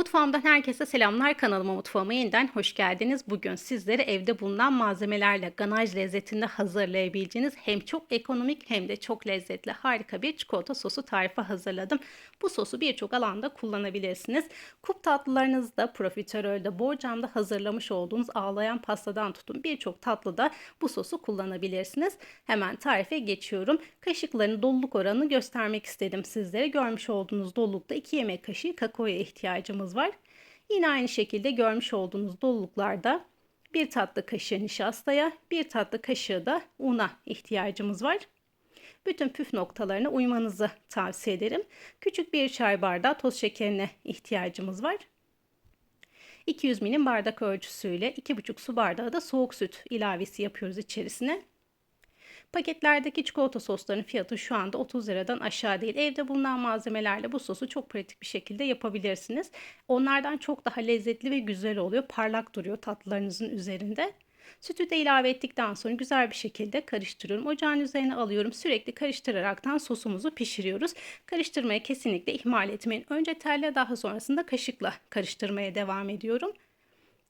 Mutfağımdan herkese selamlar. Kanalıma mutfağıma yeniden hoş geldiniz. Bugün sizlere evde bulunan malzemelerle ganaj lezzetinde hazırlayabileceğiniz hem çok ekonomik hem de çok lezzetli harika bir çikolata sosu tarifi hazırladım. Bu sosu birçok alanda kullanabilirsiniz. Kup tatlılarınızda, profiterolde, borcamda hazırlamış olduğunuz ağlayan pastadan tutun birçok tatlıda bu sosu kullanabilirsiniz. Hemen tarife geçiyorum. Kaşıkların doluluk oranını göstermek istedim sizlere. Görmüş olduğunuz dolulukta 2 yemek kaşığı kakaoya ihtiyacımız var. Yine aynı şekilde görmüş olduğunuz doluluklarda bir tatlı kaşığı nişastaya, bir tatlı kaşığı da una ihtiyacımız var. Bütün püf noktalarına uymanızı tavsiye ederim. Küçük bir çay bardağı toz şekerine ihtiyacımız var. 200 milim bardak ölçüsüyle 2,5 su bardağı da soğuk süt ilavesi yapıyoruz içerisine. Paketlerdeki çikolata soslarının fiyatı şu anda 30 liradan aşağı değil. Evde bulunan malzemelerle bu sosu çok pratik bir şekilde yapabilirsiniz. Onlardan çok daha lezzetli ve güzel oluyor. Parlak duruyor tatlılarınızın üzerinde. Sütü de ilave ettikten sonra güzel bir şekilde karıştırıyorum. Ocağın üzerine alıyorum. Sürekli karıştıraraktan sosumuzu pişiriyoruz. Karıştırmaya kesinlikle ihmal etmeyin. Önce telle daha sonrasında kaşıkla karıştırmaya devam ediyorum.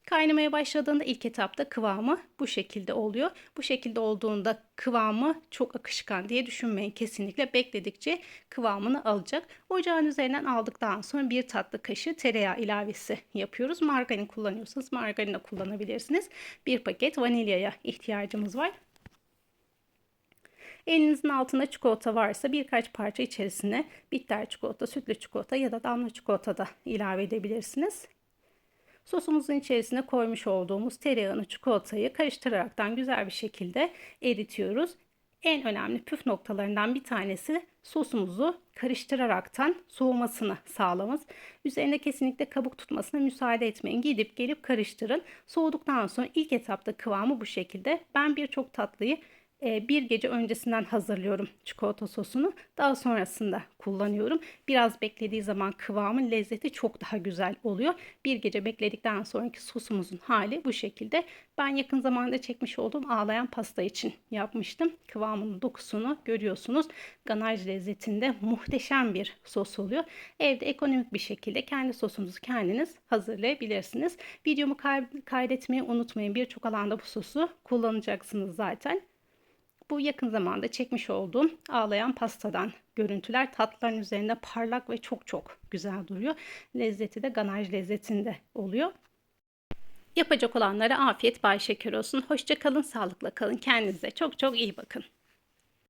Kaynamaya başladığında ilk etapta kıvamı bu şekilde oluyor. Bu şekilde olduğunda kıvamı çok akışkan diye düşünmeyin. Kesinlikle bekledikçe kıvamını alacak. Ocağın üzerinden aldıktan sonra bir tatlı kaşığı tereyağı ilavesi yapıyoruz. Margarin kullanıyorsanız margarin de kullanabilirsiniz. Bir paket vanilyaya ihtiyacımız var. Elinizin altında çikolata varsa birkaç parça içerisine bitter çikolata, sütlü çikolata ya da damla çikolata da ilave edebilirsiniz. Sosumuzun içerisine koymuş olduğumuz tereyağını, çikolatayı karıştıraraktan güzel bir şekilde eritiyoruz. En önemli püf noktalarından bir tanesi sosumuzu karıştıraraktan soğumasını sağlamamız. Üzerinde kesinlikle kabuk tutmasına müsaade etmeyin. Gidip gelip karıştırın. Soğuduktan sonra ilk etapta kıvamı bu şekilde. Ben birçok tatlıyı bir gece öncesinden hazırlıyorum çikolata sosunu. Daha sonrasında kullanıyorum. Biraz beklediği zaman kıvamın lezzeti çok daha güzel oluyor. Bir gece bekledikten sonraki sosumuzun hali bu şekilde. Ben yakın zamanda çekmiş olduğum ağlayan pasta için yapmıştım. Kıvamının dokusunu görüyorsunuz. Ganaj lezzetinde muhteşem bir sos oluyor. Evde ekonomik bir şekilde kendi sosunuzu kendiniz hazırlayabilirsiniz. Videomu kaydetmeyi unutmayın. Birçok alanda bu sosu kullanacaksınız zaten. Bu yakın zamanda çekmiş olduğum ağlayan pastadan görüntüler tatlıların üzerinde parlak ve çok çok güzel duruyor. Lezzeti de ganaj lezzetinde oluyor. Yapacak olanlara afiyet bay şeker olsun. Hoşça kalın, sağlıkla kalın. Kendinize çok çok iyi bakın.